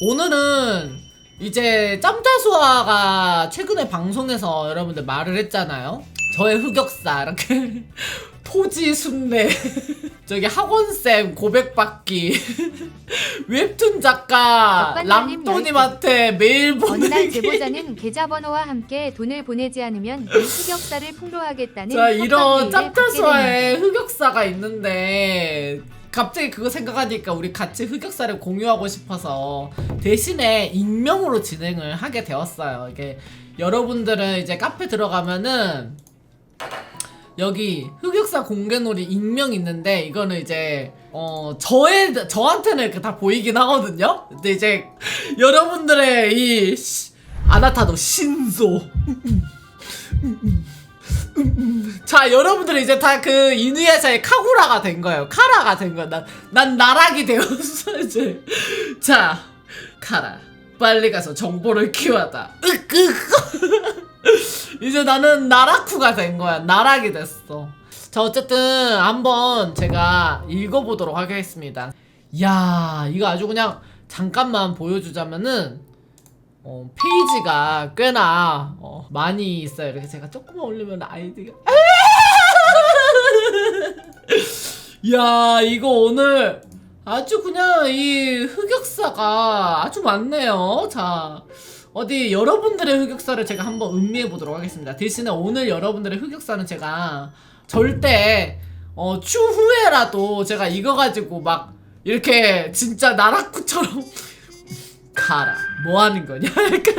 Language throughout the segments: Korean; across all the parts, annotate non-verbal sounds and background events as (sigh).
오늘은 이제 짬짜수아가 최근에 방송에서 여러분들 말을 했잖아요. 저의 흑역사 이렇게 (laughs) 토지 순례 (laughs) 저기 학원쌤 고백받기 (laughs) 웹툰 작가 람또님한테 메일 날 보내기 제보자는 계좌번호와 함께 돈을 보내지 않으면 이 흑역사를 풍로하겠다는 자 이런 메일을 받게 됩니다. 흑역사가 있는데 갑자기 그거 생각하니까 우리 같이 흑역사를 공유하고 싶어서 대신에 익명으로 진행을 하게 되었어요. 이게 여러분들은 이제 카페 들어가면은 여기 흑역사 공개놀이 익명 있는데 이거는 이제 어 저의 저한테는 이렇게 다 보이긴 하거든요. 근데 이제 여러분들의 이 시- 아나타도 신소 (laughs) 자 여러분들 이제 다 그 이누야샤의 카구라가 된 거예요. 카라가 된 거야. 난, 난 나락이 되었어 이제. 자 카라. 빨리 가서 정보를 키워다. 으끄 (laughs) 이제 나는 나라쿠가 된 거야. 나락이 됐어. 자 어쨌든 한번 제가 읽어보도록 하겠습니다. 야 이거 아주 그냥 잠깐만 보여주자면은 어, 페이지가 꽤나 어, 많이 있어요. 이렇게 제가 조금만 올리면 아이디가 (laughs) 야 이거 오늘 아주 그냥 이 흑역사가 아주 많네요. 자 어디 여러분들의 흑역사를 제가 한번 음미해 보도록 하겠습니다. 대신에 오늘 여러분들의 흑역사는 제가 절대 어, 추후에라도 제가 이거 가지고 막 이렇게 진짜 나라쿠처럼 가라. 뭐 하는 거냐? (laughs) 이렇게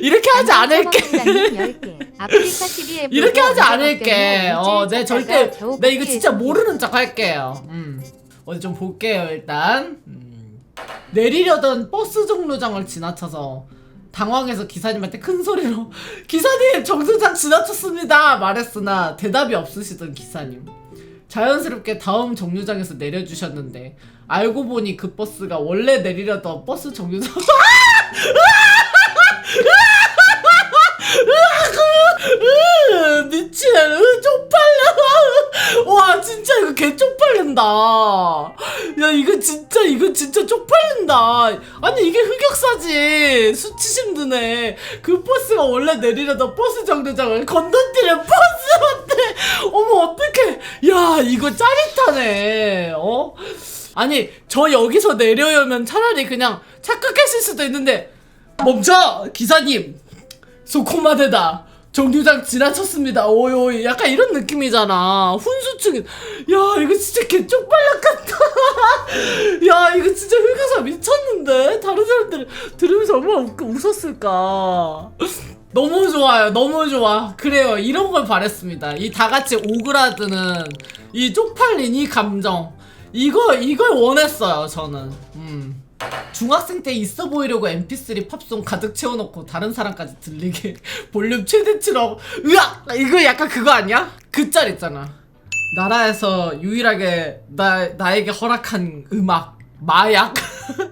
이렇게 하지 않을게. 안전처방장님 10개, 아프리카 TV에 (laughs) 이렇게 하지 않을게. 어내 찾다가 절대 내 이거 진짜. 모르는 척 할게요. 음. 어디 좀 볼게요 일단. 음. 내리려던 버스 정류장을 지나쳐서 당황해서 기사님한테 큰 소리로 (laughs) 기사님 정류장 지나쳤습니다! 말했으나 대답이 없으시던 기사님 자연스럽게 다음 정류장에서 내려주셨는데 알고 보니 그 버스가 원래 내리려던 버스 정류장. (laughs) 으, 미친! 으, 쪽팔려 (laughs) 와 진짜 이거 개 쪽팔린다. 야 이거 진짜 이거 진짜 쪽팔린다. 아니 이게 흑역사지. 수치심 드네. 그 버스가 원래 내리려던 버스 정류장을 건너뛰는 버스한테 어머 어떡해. 야 이거 짜릿하네. 어? 아니 저 여기서 내려오면 차라리 그냥 착각했을 수도 있는데 멈춰 기사님. 소코마데다 정류장 지나쳤습니다. 오이 약간 이런 느낌이잖아. 훈수증 야 이거 진짜 개쪽팔려 같다. (laughs) 야 이거 진짜 흑역사 미쳤는데? 다른 사람들 들으면서 얼마나 웃, 웃었을까. 너무 좋아요. 너무 좋아. 그래요. 이런 걸 바랬습니다. 이 다 같이 오그라드는 이 쪽팔린 이 감정. 이거 이걸 원했어요 저는. 음. 중학생 때 있어 보이려고 mp3 팝송 가득 채워놓고 다른 사람까지 들리게 (laughs) 볼륨 최대치로 으악! 이거 약간 그거 아니야? 그 짤 있잖아. 나라에서 유일하게 나, 나에게 허락한 음악. 마약.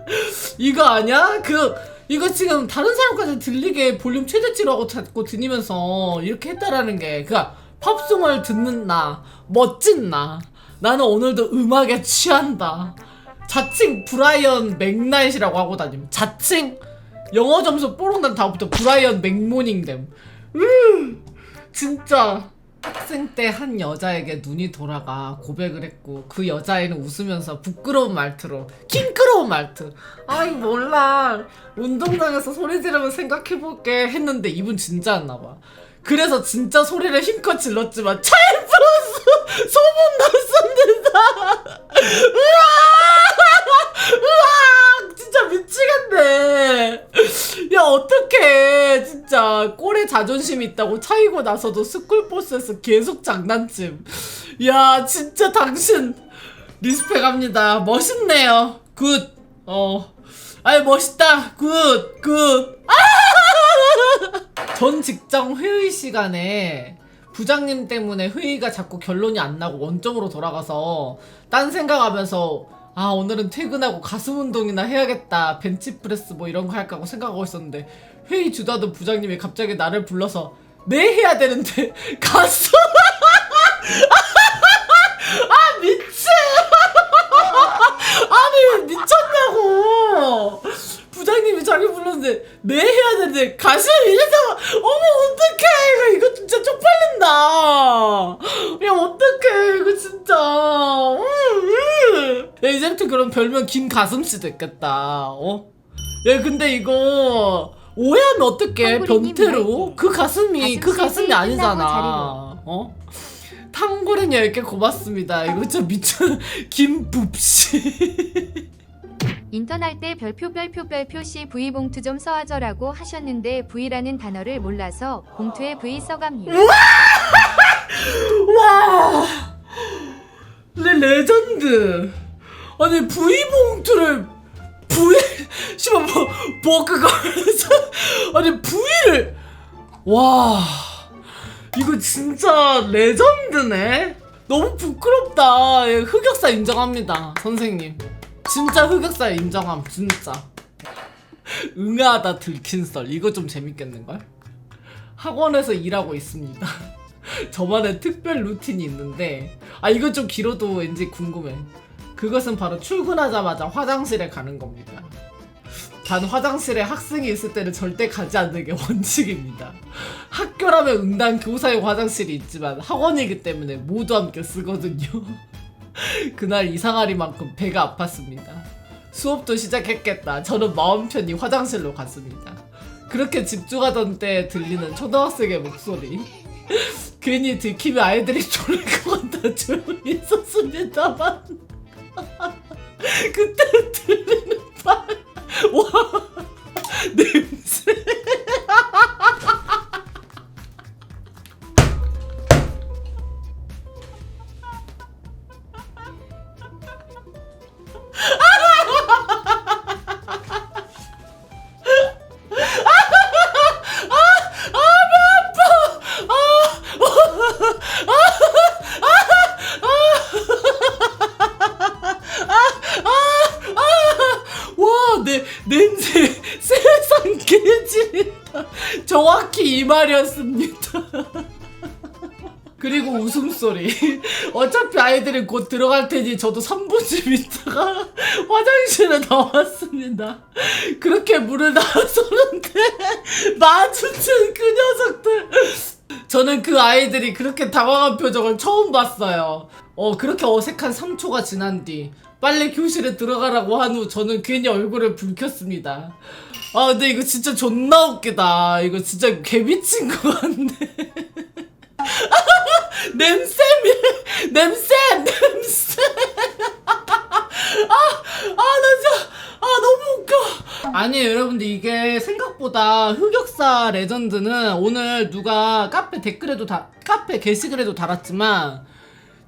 (laughs) 이거 아니야? 그 이거 지금 다른 사람까지 들리게 볼륨 최대치로 하고 자꾸 들리면서 이렇게 했다라는 게 그니까 팝송을 듣는 나 멋진 나. 나는 오늘도 음악에 취한다 자칭 브라이언 맥나잇이라고 하고 다님. 자칭 영어 점수 뽀록 난 다음부터 브라이언 맥모닝댐 으 진짜. 학생 때 한 여자에게 눈이 돌아가 고백을 했고 그 여자애는 웃으면서 부끄러운 말투로 킹끄러운 말투 아이 몰라. 운동장에서 소리 지르면 생각해볼게 했는데 이분 진짜였나봐. 그래서 진짜 소리를 힘껏 질렀지만 플러스 (laughs) 소문 났습니다 (laughs) (laughs) 으악! 진짜 미치겠네. 야, 어떡해. 진짜. 꼴에 자존심 있다고 차이고 나서도 스쿨버스에서 계속 장난침. 야, 진짜 당신. 리스펙 합니다. 멋있네요. 굿. 어. 아이, 멋있다. 굿. 굿. 전 직장 회의 시간에 부장님 때문에 회의가 자꾸 결론이 안 나고 원점으로 돌아가서 딴 생각하면서 아 오늘은 퇴근하고 가슴 운동이나 해야겠다 벤치프레스 뭐 이런 거 할까 하고 생각하고 있었는데 회의 주도하던 부장님이 갑자기 나를 불러서 네 해야 되는데 (laughs) 갔어 (laughs) 아 미친! (laughs) 아니 미쳤냐고 부장 이사님이 자기 불렀는데 네 해야 되는데 가슴 이래서 어머 어떡해. 이거 이거 진짜 쪽팔린다. 야 어떡해. 이거 진짜. 음, 음. 야 이제부터 그럼 별명 김가슴씨 됐겠다. 어? 야 근데 이거 오해하면 어떡해 변태로. 그 가슴이 그 가슴 가슴이 아니잖아. 어? 탕고린 10개 고맙습니다. 이거 진짜 미쳐 김붓씨 인턴할 때 별표 별표 별표 씨 V 봉투 좀 써와줘라고 하셨는데 V라는 단어를 몰라서 봉투에 V 써갑니다. 와, (laughs) 레 레전드. 아니 V 봉투를 V (laughs) 씨발 뭐 뭐 그거 (laughs) 아니 V를 와 이거 진짜 레전드네. 너무 부끄럽다. 예, 흑역사 인정합니다, 선생님. 진짜 흑역사 인정함, 진짜. 응하다 들킨 썰 이거 좀 재밌겠는걸? 학원에서 일하고 있습니다. (laughs) 저만의 특별 루틴이 있는데 아 이건 좀 길어도 왠지 궁금해 그것은 바로 출근하자마자 화장실에 가는 겁니다 단 화장실에 학생이 있을 때는 절대 가지 않는 게 (laughs) 원칙입니다 학교라면 응당 교사용 화장실이 있지만 학원이기 때문에 모두 함께 쓰거든요 (laughs) (laughs) 그날 이상하리만큼 배가 아팠습니다. 수업도 시작했겠다. 저는 마음 편히 화장실로 갔습니다. 그렇게 집중하던 때 들리는 초등학생의 목소리. (laughs) 괜히 들키면 아이들이 졸릴 것 같아 조용히 있었습니다만. (laughs) 그때 들리는 말. 와, 냄새 냄새 세상 개지린다. 정확히 이 말이었습니다. 그리고 웃음소리. 어차피 아이들은 곧 들어갈 테니 저도 3분쯤 있다가 화장실에 나왔습니다. 그렇게 물을 나서는데 마주친 그 녀석들. 저는 그 아이들이 그렇게 당황한 표정을 처음 봤어요. 어, 그렇게 어색한 3초가 지난 뒤 빨리 교실에 들어가라고 한 후 저는 괜히 얼굴을 붉혔습니다. 아, 근데 이거 진짜 존나 웃기다. 이거 진짜 개미친 것 같네. (laughs) 냄새, 미- 냄새, 냄새. 아, 아, 나 진짜, 아, 너무 웃겨. 아니, 여러분들, 이게 생각보다 흑역사 레전드는 오늘 누가 카페 댓글에도 다, 카페 게시글에도 달았지만,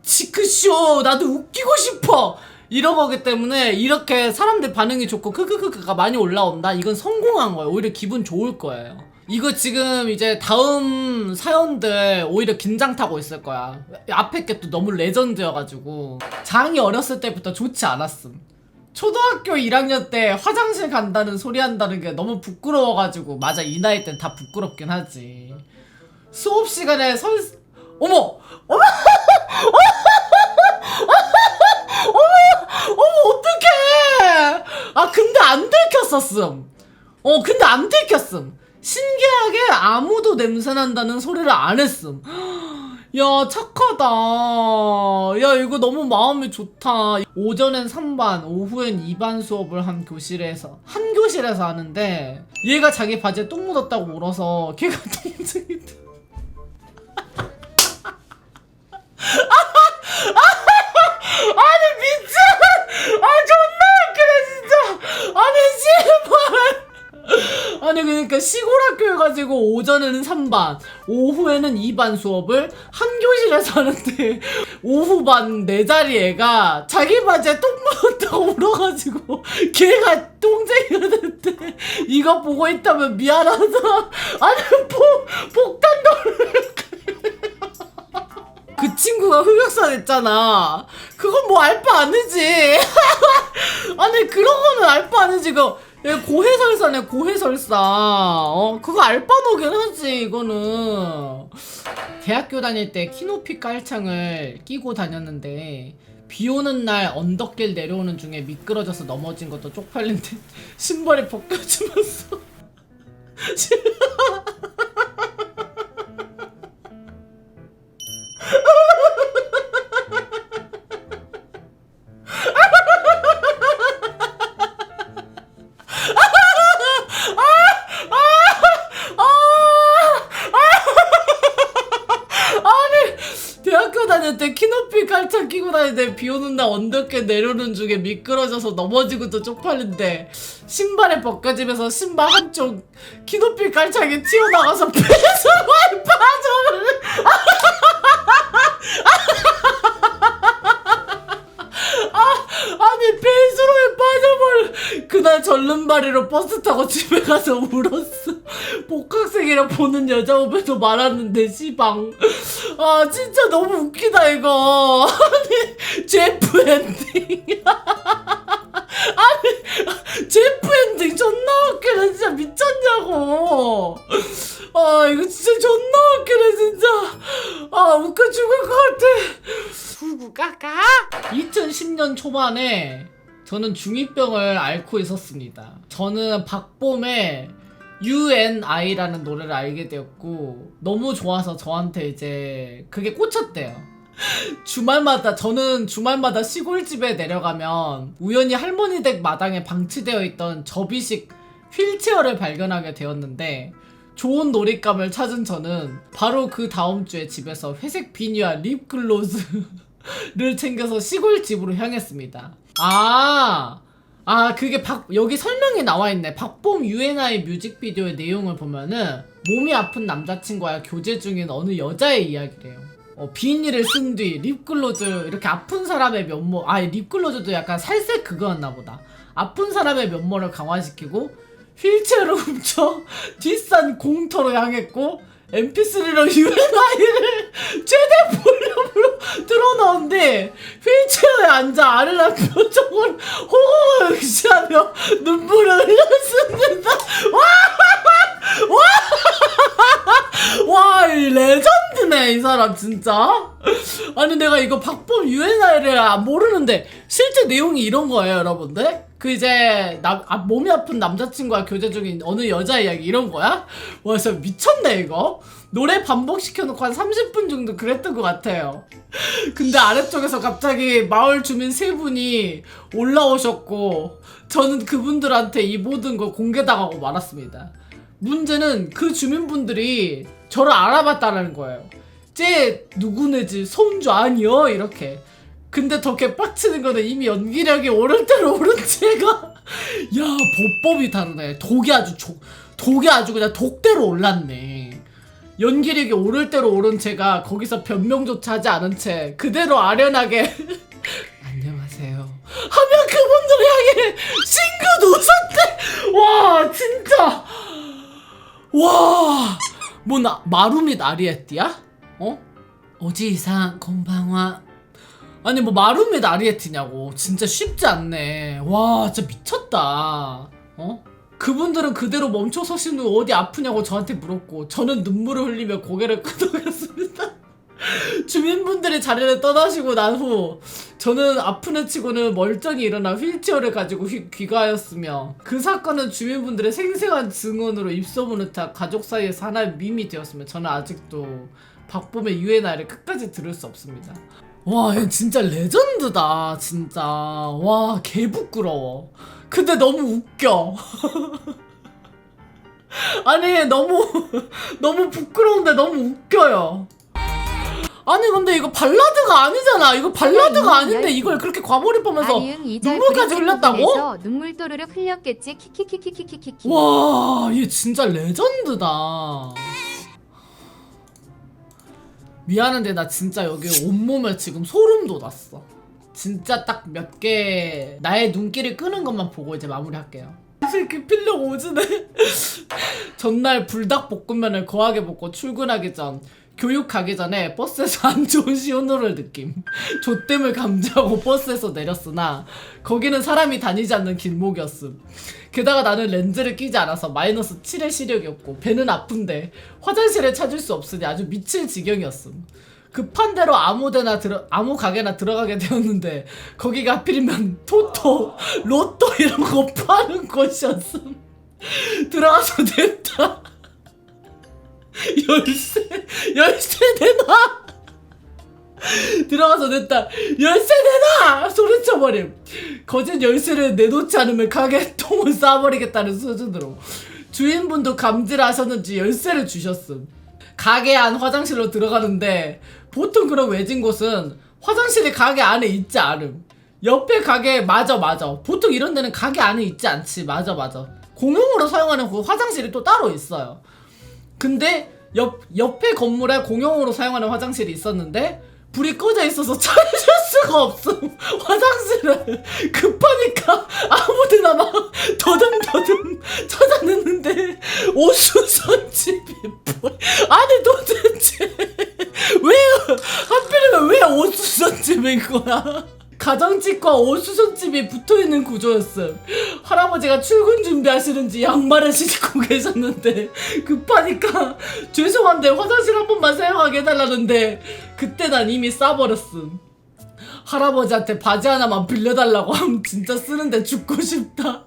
치크쇼, 나도 웃기고 싶어! 이런 거기 때문에 이렇게 사람들 반응이 좋고 크크크크가 많이 올라온다? 이건 성공한 거예요. 오히려 기분 좋을 거예요. 이거 지금 이제 다음 사연들 오히려 긴장 타고 있을 거야. 앞에 게 또 너무 레전드여가지고. 장이 어렸을 때부터 좋지 않았음. 초등학교 1학년 때 화장실 간다는 소리 한다는 게 너무 부끄러워가지고. 맞아, 이 나이 땐 다 부끄럽긴 하지. 수업 시간에 설, 어머! (laughs) 어머! 어머 어떡해! 아 근데 안 들켰었음. 어 근데 안 들켰음. 신기하게 아무도 냄새 난다는 소리를 안 했음. (gasps) 야 착하다. 야 이거 너무 마음이 좋다. 오전엔 3반 오후엔 2반 수업을 한 교실에서 한 교실에서 하는데 얘가 자기 바지에 똥 묻었다고 울어서 걔가 동생이 (laughs) 아 니 미친! 아 존나 웃기네 진짜! 아니 씨발! 아니 그러니까 시골 학교여가지고 오전에는 3반 오후에는 2반 수업을 한 교실에서 하는데 오후 반 네 자리 애가 자기 바지에 똥 묻었다고 울어가지고 걔가 똥쟁이가 됐대. 이거 보고 있다면 미안하다. 아니 복, 복단도를 그 친구가 흑역사 냈잖아. 그건 뭐 알 바 아니지. (laughs) 아니 그런 거는 알 바 아니지. 그얘 고해설사네 고해설사. 어 그거 알바 노긴 하지 이거는. 대학교 다닐 때 키높이 깔창을 끼고 다녔는데 비 오는 날 언덕길 내려오는 중에 미끄러져서 넘어진 것도 쪽팔린데 (laughs) 신발이 벗겨지면서 (laughs) 비 오는 날 언덕길 내려오는 중에 미끄러져서 넘어지고도 쪽팔린데 신발에 벗겨지면서 신발 한쪽 키높이 깔창이 튀어나가서 배수관에 빠져버려 아니 배수로에 빠져버려 그날 절름발이로 버스 타고 집에 가서 울었어. 복학생이라 보는 여자 후배도 많았는데 시방. 아 진짜 너무 웃기다 이거. 아니 제프 엔딩. (laughs) 아니 제프 엔딩 존나 웃기네. 진짜 미쳤냐고. 아 이거 진짜 존나 웃기네 진짜. 아 웃겨 죽을 것 같아. 후구까까 2010년 초반에 저는 중2병을 앓고 있었습니다. 저는 박봄의 UNI라는 노래를 알게 되었고 너무 좋아서 저한테 이제 그게 꽂혔대요. 주말마다 저는 주말마다 시골집에 내려가면 우연히 할머니 댁 마당에 방치되어 있던 접이식 휠체어를 발견하게 되었는데 좋은 놀잇감을 찾은 저는 바로 그 다음 주에 집에서 회색 비니와 립글로즈를 챙겨서 시골집으로 향했습니다. 아, 아 그게 박 여기 설명이 나와 있네. 박봄 UNI 뮤직비디오의 내용을 보면은 몸이 아픈 남자친구와 교제 중인 어느 여자의 이야기래요. 어, 비니를 쓴뒤 립글로즈 이렇게 아픈 사람의 면모 아 립글로즈도 약간 살색 그거였나 보다. 아픈 사람의 면모를 강화시키고 휠체어를 (laughs) 훔쳐 뒷산 공터로 향했고 mp3로 UNI를 (laughs) 최대 볼륨으로 틀어넣은데 휠체어에 앉아 아르란 표정을 호흡을 의시하며 눈물을 흘렸습니다. (laughs) 와, 이 레전드 네, 이 사람, 진짜. 아니, 내가 이거 박범 UNI를 모르는데, 실제 내용이 이런 거예요, 여러분들. 그 이제, 남, 아, 몸이 아픈 남자친구와 교제 중인 어느 여자 이야기, 이런 거야? 와, 진짜 미쳤네, 이거. 노래 반복시켜놓고 한 30분 정도 그랬던 것 같아요. 근데 아래쪽에서 갑자기 마을 주민 세 분이 올라오셨고, 저는 그분들한테 이 모든 걸 공개당하고 말았습니다. 문제는 그 주민분들이 저를 알아봤다는 거예요. 쟤 누구네지 손주 아니여 이렇게. 근데 더 개빡치는 거는 이미 연기력이 오를 대로 (laughs) 오른 제가 (laughs) 야 보법이 다르네. 독이 아주 조, 독이 아주 그냥 독대로 올랐네. 연기력이 오를 대로 오른 제가 거기서 변명조차 하지 않은 채 그대로 아련하게 (laughs) 안녕하세요 하면 그분들 향해 싱긋 웃었대 와 진짜 와, 뭐 나, 마루미 나리에티야? 어? 어지이상 건방와 아니 뭐 마루미 나리에티냐고 진짜 쉽지 않네 와 진짜 미쳤다 어? 그분들은 그대로 멈춰 서신 후 어디 아프냐고 저한테 물었고 저는 눈물을 흘리며 고개를 (laughs) 끄덕였습니다 (laughs) 주민분들이 자리를 떠나시고 난 후 저는 아픈 애 치고는 멀쩡히 일어나 휠체어를 가지고 휘- 귀가하였으며 그 사건은 주민분들의 생생한 증언으로 입소문을 타 가족 사이에서 하나의 밈이 되었으며 저는 아직도 박봄의 UNI를 끝까지 들을 수 없습니다. 와, 얘 진짜 레전드다, 진짜. 와, 개 부끄러워. 근데 너무 웃겨. (laughs) 아니, 너무, (laughs) 너무 부끄러운데 너무 웃겨요. 아니 근데 이거 발라드가 아니잖아. 이거 발라드가 아닌데 이걸 그렇게 과몰입 보면서 아이응 이자 눈물까지 흘렸다고? 눈물 또르륵 흘렸겠지 키키키키키키키. 와, 얘 진짜 레전드다. 미안한데 나 진짜 여기 온몸에 지금 소름 돋았어. 진짜 딱 몇 개 나의 눈길을 끄는 것만 보고 이제 마무리할게요. 이 새끼 필력 오지네. (laughs) 전날 불닭볶음면을 거하게 먹고 출근하기 전 교육 가기 전에 버스에서 안 좋은 시온노를 느낌. 조땜을 감지하고 버스에서 내렸으나 거기는 사람이 다니지 않는 길목이었음. 게다가 나는 렌즈를 끼지 않아서 마이너스 7의 시력이었고 배는 아픈데 화장실을 찾을 수 없으니 아주 미칠 지경이었음. 급한 대로 아무 데나 들어 아무 가게나 들어가게 되었는데 거기가 하필이면 토토 로또 이런 거 파는 곳이었음 들어가서 냈다 열쇠 열쇠 내놔! 들어가서 냈다. 열쇠 내놔! 소리쳐버림. 거짓 열쇠를 내놓지 않으면 가게 통을 쏴버리겠다는 수준으로 주인분도 감지를 하셨는지 열쇠를 주셨음. 가게 안 화장실로 들어가는데 보통 그런 외진 곳은 화장실이 가게 안에 있지 않음. 옆에 가게 맞아 맞아. 보통 이런 데는 가게 안에 있지 않지. 맞아 맞아. 공용으로 사용하는 그 화장실이 또 따로 있어요. 근데 옆, 옆에 건물에 공용으로 사용하는 화장실이 있었는데 불이 꺼져 있어서 (laughs) 찾을 수가 없음. (laughs) 화장실을 급하니까 아무데나 막 더듬더듬 찾아냈는데 오수선집이 뭐 아니 도대체 (laughs) 왜 하필이면 왜 오수선집인 거야 가정집과 오수선집이 붙어있는 구조였음. 할아버지가 출근 준비하시는지 양말을 신고 (laughs) 계셨는데 급하니까 죄송한데 화장실 한 번만 사용하게 해달라는데 그때 난 이미 싸버렸음. 할아버지한테 바지 하나만 빌려달라고 하면 진짜 쓰는데 죽고 싶다.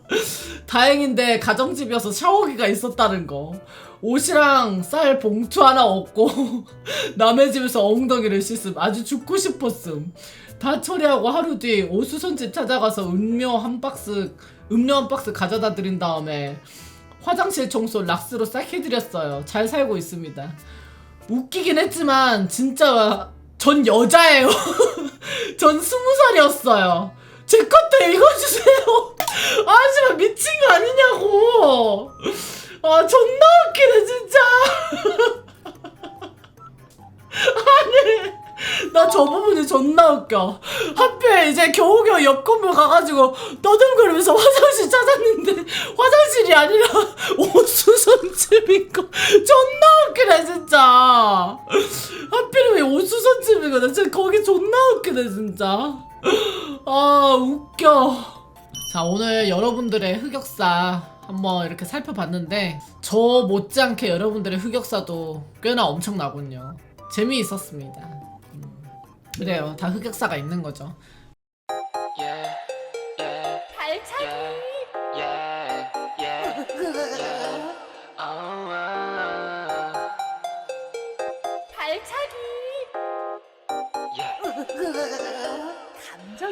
다행인데 가정집이어서 샤워기가 있었다는 거. 옷이랑 쌀 봉투 하나 얻고 (laughs) 남의 집에서 엉덩이를 씻음. 아주 죽고 싶었음 다 처리하고 하루 뒤 오수선집 찾아가서 음료 한 박스 음료 한 박스 가져다 드린 다음에 화장실 청소 락스로 싹 해드렸어요. 잘 살고 있습니다. 웃기긴 했지만 진짜 전 여자예요. (laughs) 전 스무 살이었어요. 제 것도 읽어주세요. (laughs) 아 씨발 미친 거 아니냐고. 아 존나 웃기네 진짜. (laughs) 아니 (laughs) 나 저 부분이 존나 웃겨. 하필 이제 겨우겨우 옆 건물 가가지고 떠듬거리면서 화장실 찾았는데 화장실이 아니라 (laughs) 옷수선집인 거 존나 웃기네 진짜. 하필이면 왜 옷수선집이거든. 진짜 거기 존나 웃기네 진짜. 아 웃겨. 자 오늘 여러분들의 흑역사 한번 이렇게 살펴봤는데 저 못지않게 여러분들의 흑역사도 꽤나 엄청나군요. 재미있었습니다. 음, 그래요 다 흑역사가 있는 거죠 발차기. Oh, uh, 발차기. 감정